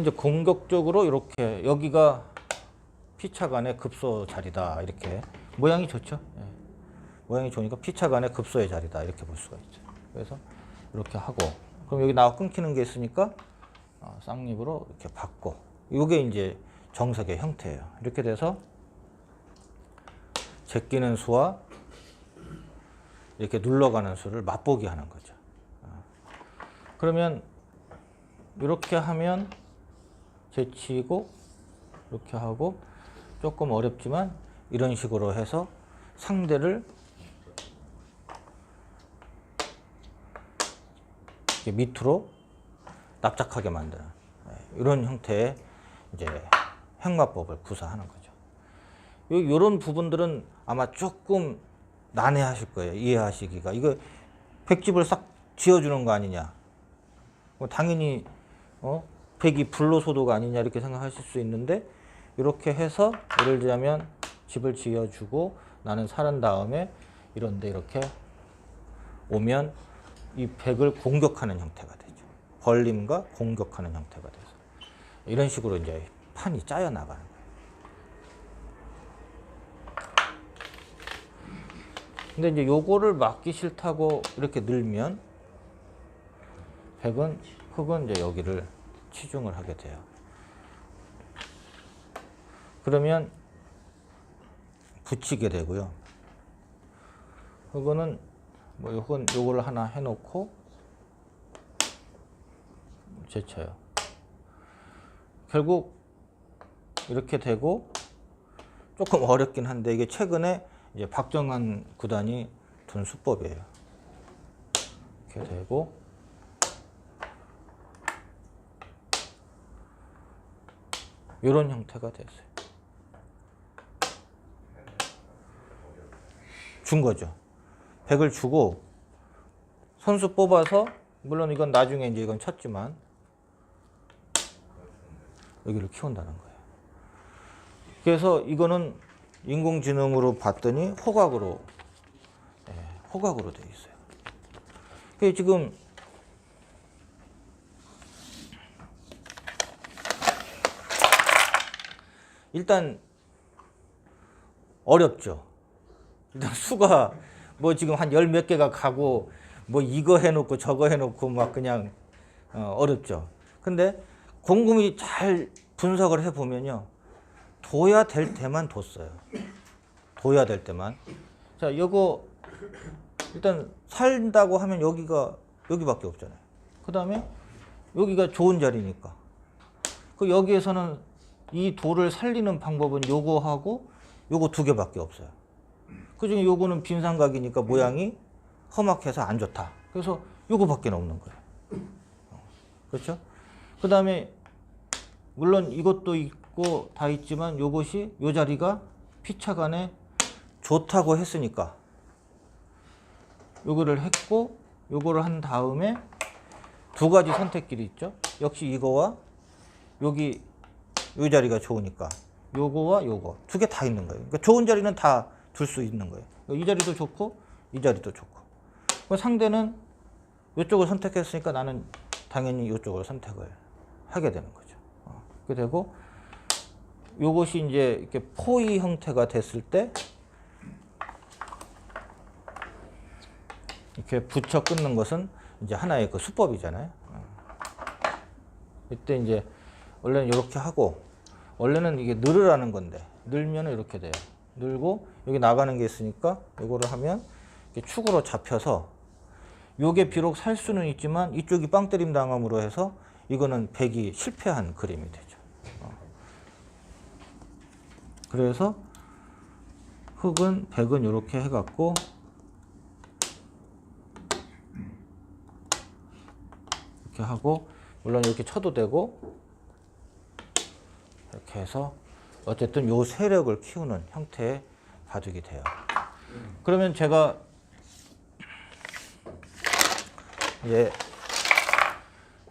이제 공격적으로 이렇게 여기가 피차간의 급소 자리다 이렇게 모양이 좋죠. 예. 모양이 좋으니까 피차간의 급소의 자리다 이렇게 볼 수가 있죠. 그래서 이렇게 하고 그럼 여기 나와 끊기는 게 있으니까 어, 쌍립으로 이렇게 받고 이게 이제 정석의 형태예요. 이렇게 돼서 제끼는 수와 이렇게 눌러가는 수를 맛보기 하는 거죠. 어. 그러면 이렇게 하면 제치고 이렇게 하고 조금 어렵지만 이런 식으로 해서 상대를 밑으로 납작하게 만드는 네, 이런 형태의 이제 행마법을 구사하는 거죠. 요, 요런 부분들은 아마 조금 난해하실 거예요. 이해하시기가. 이거 백집을 싹 지어주는 거 아니냐. 뭐 당연히 어? 백이 불로소도가 아니냐 이렇게 생각하실 수 있는데 이렇게 해서 예를 들자면 집을 지어주고 나는 살은 다음에 이런데 이렇게 오면 이 백을 공격하는 형태가 되죠. 벌림과 공격하는 형태가 돼서 이런 식으로 이제 판이 짜여 나가는 거예요. 근데 이제 요거를 막기 싫다고 이렇게 늘면 백은 흙은 이제 여기를 치중을 하게 돼요. 그러면 붙이게 되고요. 흙은 뭐 흙은 요걸 하나 해놓고 제쳐요. 결국 이렇게 되고 조금 어렵긴 한데 이게 최근에 이제 박정환 구단이 둔 수법이에요. 이렇게 되고 이런 형태가 됐어요. 준 거죠. 100을 주고 선수 뽑아서 물론 이건 나중에 이제 이건 쳤지만 여기를 키운다는 거예요. 그래서 이거는 인공지능으로 봤더니 호각으로 예, 호각으로 돼 있어요. 그 지금 일단 어렵죠. 일단 수가 뭐 지금 한 열 몇 개가 가고 뭐 이거 해놓고 저거 해놓고 막 그냥 어, 어렵죠. 근데 곰곰이 잘 분석을 해보면요. 둬야 될 때만 뒀어요. 둬야 될 때만. 자, 요거 일단 살다고 하면 여기가 여기밖에 없잖아요. 그 다음에 여기가 좋은 자리니까. 그 여기에서는 이 돌을 살리는 방법은 요거하고 요거 두 개밖에 없어요. 그중에 요거는 빈 삼각이니까 모양이 험악해서 안 좋다. 그래서 요거밖에 없는 거예요. 어, 그렇죠? 그 다음에 물론 이것도 있고 다 있지만 요것이 요 자리가 피차간에 좋다고 했으니까 요거를 했고 요거를 한 다음에 두 가지 선택길이 있죠. 역시 이거와 여기 요 자리가 좋으니까 요거와 요거 두 개 다 있는 거예요. 그러니까 좋은 자리는 다 둘 수 있는 거예요. 이 자리도 좋고 이 자리도 좋고. 그 상대는 이쪽을 선택했으니까 나는 당연히 이쪽을 선택을 하게 되는 거죠. 어, 그렇게 되고 요것이 이제 이렇게 포위 형태가 됐을 때 이렇게 붙여 끊는 것은 이제 하나의 그 수법이잖아요. 어. 이때 이제 원래는 이렇게 하고 원래는 이게 늘으라는 건데 늘면 이렇게 돼요. 늘고 여기 나가는 게 있으니까 이거를 하면 축으로 잡혀서 요게 비록 살 수는 있지만 이쪽이 빵 때림 당함으로 해서 이거는 백이 실패한 그림이 되죠. 어. 그래서 흙은 백은 이렇게 해갖고 이렇게 하고 물론 이렇게 쳐도 되고 이렇게 해서 어쨌든 요 세력을 키우는 형태의 바둑이 돼요. 그러면 제가 이제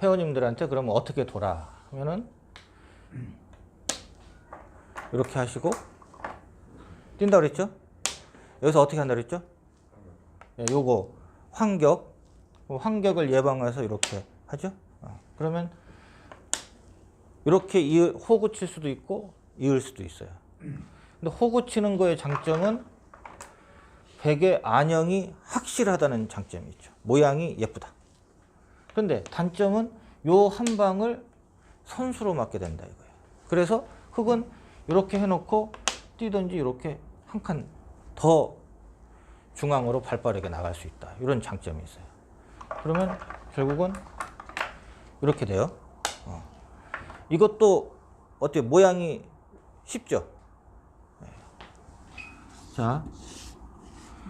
회원님들한테 그러면 어떻게 돌아 하면은 이렇게 하시고 뛴다 그랬죠? 여기서 어떻게 한다 그랬죠? 예, 요거 환격 환격을 예방해서 이렇게 하죠? 어, 그러면 이렇게 이 호구 칠 수도 있고 이을 수도 있어요. 근데 호구 치는 거의 장점은 베개 안형이 확실하다는 장점이 있죠. 모양이 예쁘다. 그런데 단점은 요 한 방을 선수로 맞게 된다 이거예요. 그래서 흙은 이렇게 해놓고 뛰든지 이렇게 한 칸 더 중앙으로 발 빠르게 나갈 수 있다. 이런 장점이 있어요. 그러면 결국은 이렇게 돼요. 어. 이것도 어때요? 모양이 쉽죠? 네. 자,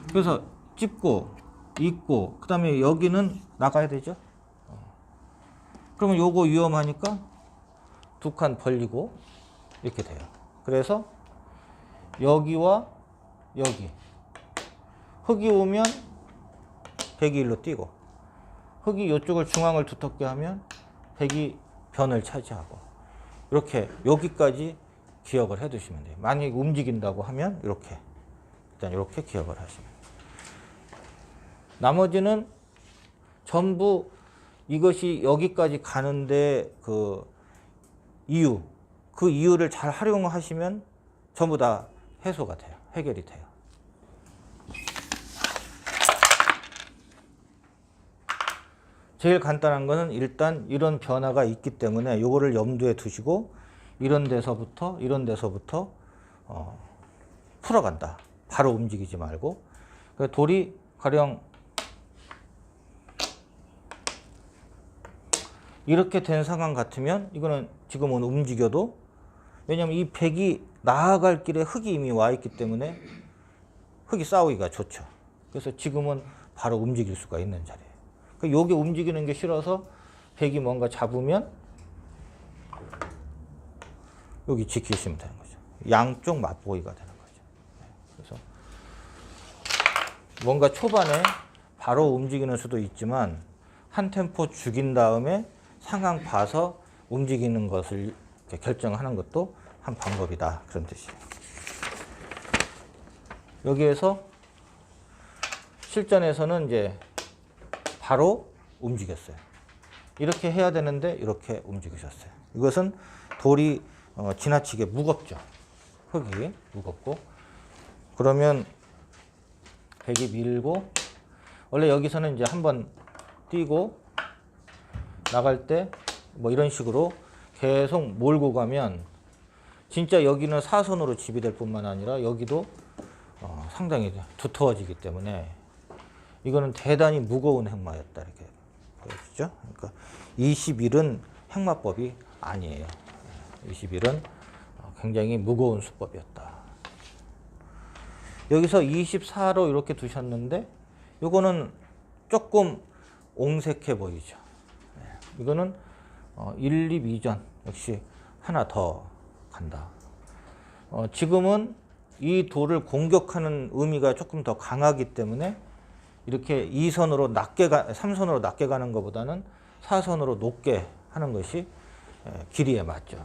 그래서 찝고 입고 그 다음에 여기는 나가야 되죠. 어. 그러면 요거 위험하니까 두 칸 벌리고 이렇게 돼요. 그래서 여기와 여기 흙이 오면 백이 일로 뛰고 흙이 이쪽을 중앙을 두텁게 하면 백이 변을 차지하고 이렇게 여기까지 기억을 해 두시면 돼요. 만약에 움직인다고 하면 이렇게 일단 이렇게 기억을 하시면 나머지는 전부 이것이 여기까지 가는데 그 이유 그 이유를 잘 활용하시면 전부 다 해소가 돼요. 해결이 돼요. 제일 간단한 거는 일단 이런 변화가 있기 때문에 이거를 염두에 두시고 이런 데서부터 이런 데서부터 어, 풀어간다. 바로 움직이지 말고 그 돌이 가령 이렇게 된 상황 같으면 이거는 지금은 움직여도 왜냐하면 이 백이 나아갈 길에 흙이 이미 와 있기 때문에 흙이 싸우기가 좋죠. 그래서 지금은 바로 움직일 수가 있는 자리예요. 그 요게 움직이는 게 싫어서 백이 뭔가 잡으면 여기 지키시면 되는 거죠. 양쪽 맛보기가 되는 거죠. 네, 그래서 뭔가 초반에 바로 움직이는 수도 있지만 한 템포 죽인 다음에 상황 봐서 움직이는 것을 결정하는 것도 한 방법이다 그런 뜻이에요. 여기에서 실전에서는 이제 바로 움직였어요. 이렇게 해야 되는데 이렇게 움직이셨어요. 이것은 돌이 어, 지나치게 무겁죠. 흙이 무겁고 그러면 백이 밀고 원래 여기서는 이제 한번 뛰고 나갈 때 뭐 이런 식으로 계속 몰고 가면 진짜 여기는 사선으로 집이 될 뿐만 아니라 여기도 어, 상당히 두터워지기 때문에 이거는 대단히 무거운 행마였다 이렇게 보여지죠. 그러니까 21은 행마법이 아니에요. 21은 굉장히 무거운 수법이었다. 여기서 24로 이렇게 두셨는데 이거는 조금 옹색해 보이죠. 네. 이거는 어, 1, 2, 2전 역시 하나 더 간다. 어, 지금은 이 돌을 공격하는 의미가 조금 더 강하기 때문에 이렇게 2선으로 낮게 가, 3선으로 낮게 가는 것보다는 4선으로 높게 하는 것이 예, 길이에 맞죠.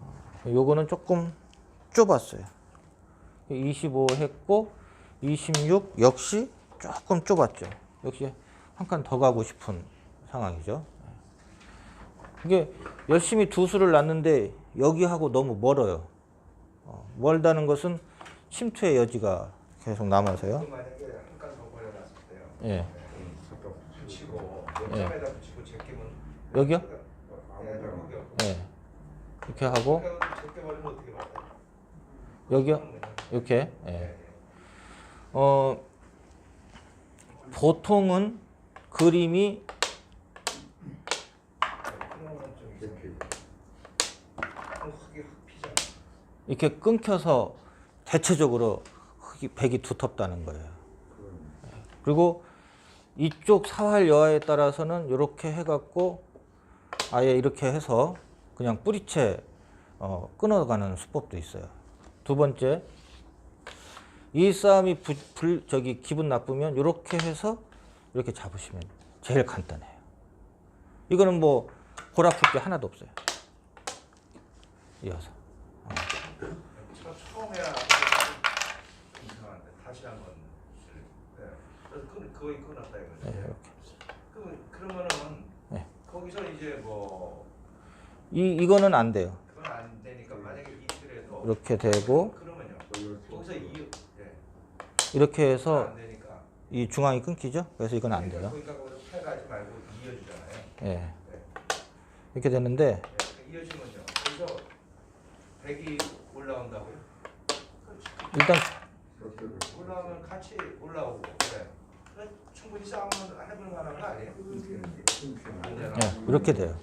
어, 요거는 조금 좁았어요. 25 했고 26 역시 조금 좁았죠. 역시 한 칸 더 가고 싶은 상황이죠. 이게 열심히 두 수를 놨는데 여기하고 너무 멀어요. 어, 멀다는 것은 침투의 여지가 계속 남아서요. 예. 예. 여기요? 예. 이렇게 하고? 여기요? 이렇게. 예. 어 보통은 그림이. 이렇게 끊겨서 대체적으로 백이 두텁다는 거예요. 그리고 이쪽 사활 여하에 따라서는 이렇게 해갖고 아예 이렇게 해서 그냥 뿌리채 어, 끊어가는 수법도 있어요. 두 번째, 이 싸움이 부, 불, 저기 기분 나쁘면 이렇게 해서 이렇게 잡으시면 제일 간단해요. 이거는 뭐 골아플 게 하나도 없어요. 이어서. 저 처음 해야 이상한데 다시 한번 네. 그래서 그 거의 끝났다 이거죠. 네, 이렇게. 그러면 그러면은 네. 거기 여기서 이제 뭐 이 이거는 안 돼요. 그건 안 되니까 만약에 이틀에도 이렇게 되고 그러면요. 여기서 이 예. 이렇게 해서 안 되니까. 이 중앙이 끊기죠. 그래서 이건 안 돼요. 그러니까 거기서 패가지 말고 이어주잖아요. 예. 이렇게 되는데 예. 이어지면요. 그래서 백이 올라온다고요? 그렇지. 일단 올라오면 같이 올라오고 그래. 그래, 충분히 싸움은 해볼 만한 거 아니에요? 안 되나? 예, 이렇게 돼요.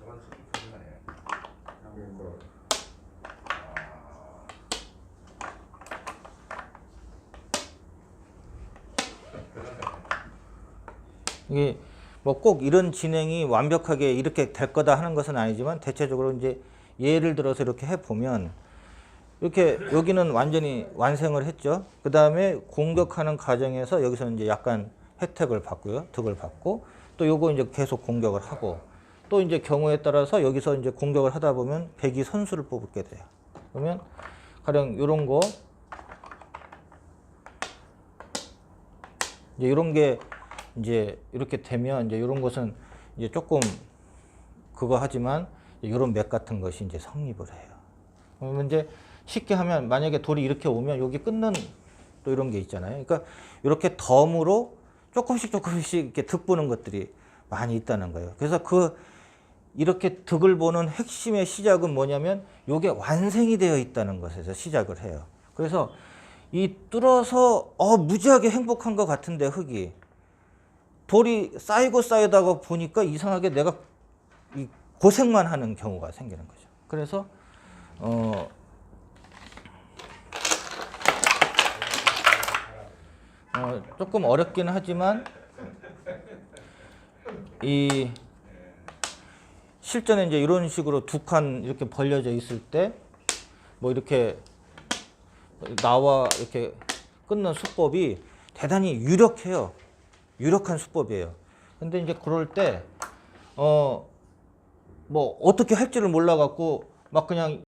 저건. 이게 뭐 꼭 이런 진행이 완벽하게 이렇게 될 거다 하는 것은 아니지만 대체적으로 이제 예를 들어서 이렇게 해 보면 이렇게 여기는 완전히 완성을 했죠. 그 다음에 공격하는 과정에서 여기서는 이제 약간 혜택을 받고요. 득을 받고 또 요거 이제 계속 공격을 하고 또 이제 경우에 따라서 여기서 이제 공격을 하다 보면 백이 선수를 뽑게 돼요. 그러면 가령 요런 거 이제 이런 게 이제 이렇게 되면 이제 이런 것은 이제 조금 그거 하지만 이런 맥 같은 것이 이제 성립을 해요. 그러면 이제 쉽게 하면 만약에 돌이 이렇게 오면 여기 끊는 또 이런 게 있잖아요. 그러니까 이렇게 덤으로 조금씩 조금씩 이렇게 득 보는 것들이 많이 있다는 거예요. 그래서 그 이렇게 득을 보는 핵심의 시작은 뭐냐면 이게 완성이 되어 있다는 것에서 시작을 해요. 그래서 이 뚫어서 어 무지하게 행복한 것 같은데 흙이 돌이 쌓이고 쌓이다가 보니까 이상하게 내가 이 고생만 하는 경우가 생기는 거죠. 그래서 어 어, 조금 어렵긴 하지만 이 실전에 이제 이런 식으로 두 칸 이렇게 벌려져 있을 때 뭐 이렇게 나와 이렇게 끊는 수법이 대단히 유력해요. 유력한 수법이에요. 근데 이제 그럴 때, 어, 뭐, 어떻게 할지를 몰라갖고, 막 그냥